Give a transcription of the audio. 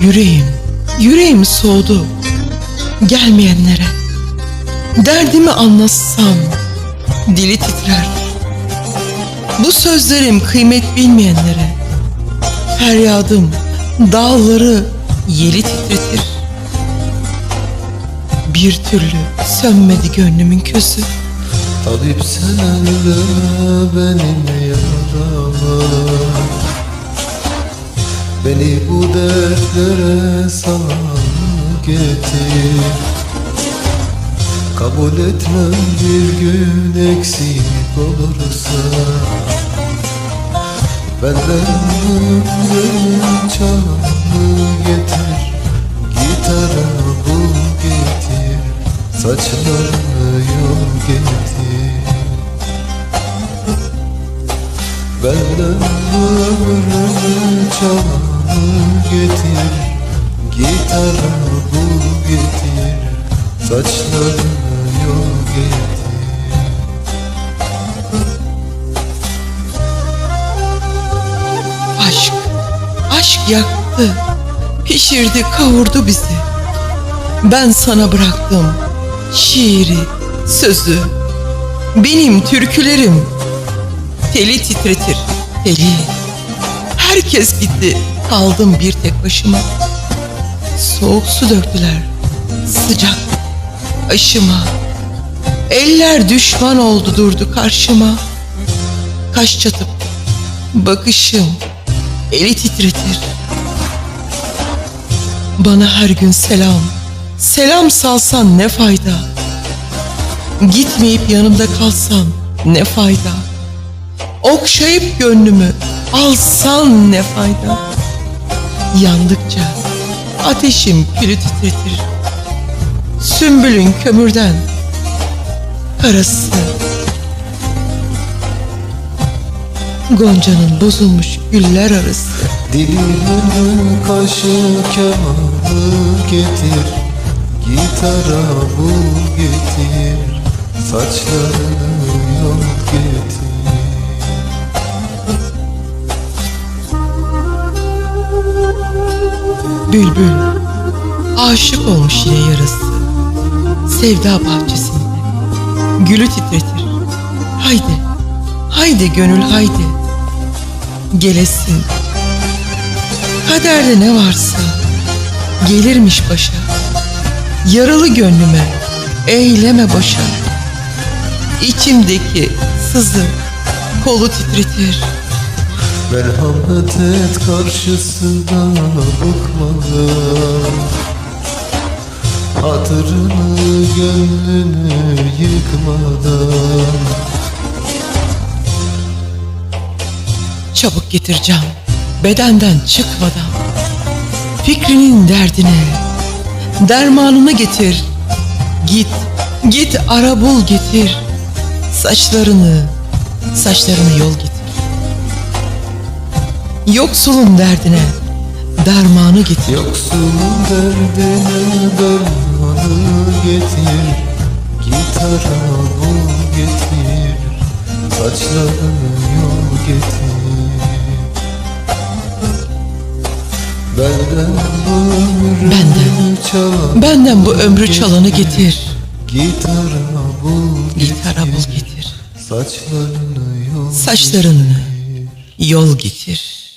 Yüreğim, yüreğim soğudu. Gelmeyenlere. Derdimi anlatsam dili titrer. Bu sözlerim kıymet bilmeyenlere. Feryadım dağları yeli titretir. Bir türlü sönmedi gönlümün közü. Tabip sen elleme benim yaramı Beni bu dertlere sana getir. Kabul etmem bir gün eksik olursa. Benden ömrümün çağını getir. Gitara bul getir. Saçlarını yol getir. Benden ömrümün çağını getir Gitara bul getir Saçlarını yol getir Aşk, aşk yaktı, pişirdi, kavurdu bizi. Ben sana bıraktım şiiri, sözü. Benim türkülerim teli titretir, teli. Herkes gitti, kaldım bir tek başıma. Soğuk su döktüler, sıcak aşıma. Eller düşman oldu durdu karşıma. Kaş çatıp bakışım eli titretir. Bana her gün selam, selam salsan ne fayda? Gitmeyip yanımda kalsan ne fayda? Okşayıp gönlümü alsan ne fayda? Yandıkça ateşim külü titretir. Sümbülün kömürden karası Gonca'nın bozulmuş güller arası. Dilimin kaşı kemanı getir. Gitara bul getir. Saçlarını Bülbül. Aşık olmuş yine yarası. Sevda bahçesinde. Gülü titretir. Haydi Haydi gönül haydi. Gelesin. Kaderde ne varsa Gelirmiş başa. Yaralı gönlüme Eyleme boşa İçimdeki sızı Kolu titretir Merhamet et karşısında bıkmadan Hatırını gönlünü yıkmadan Çabuk getir can Bedenden çıkmadan. Fikrinin derdine Dermanını getir. Git Git ara bul getir. Saçlarını Saçlarını yol getir Yoksulun derdine Dermanı getir. Yoksulun derdine dermanı getir. Gitara bul getir. Saçlarını yol getir. Benden bu ömrümü Benden. çalan Benden bu ömrü çalanı getir. Gitara bul getir Gitara bul getir. Saçlarını yol Saçlarını yol getir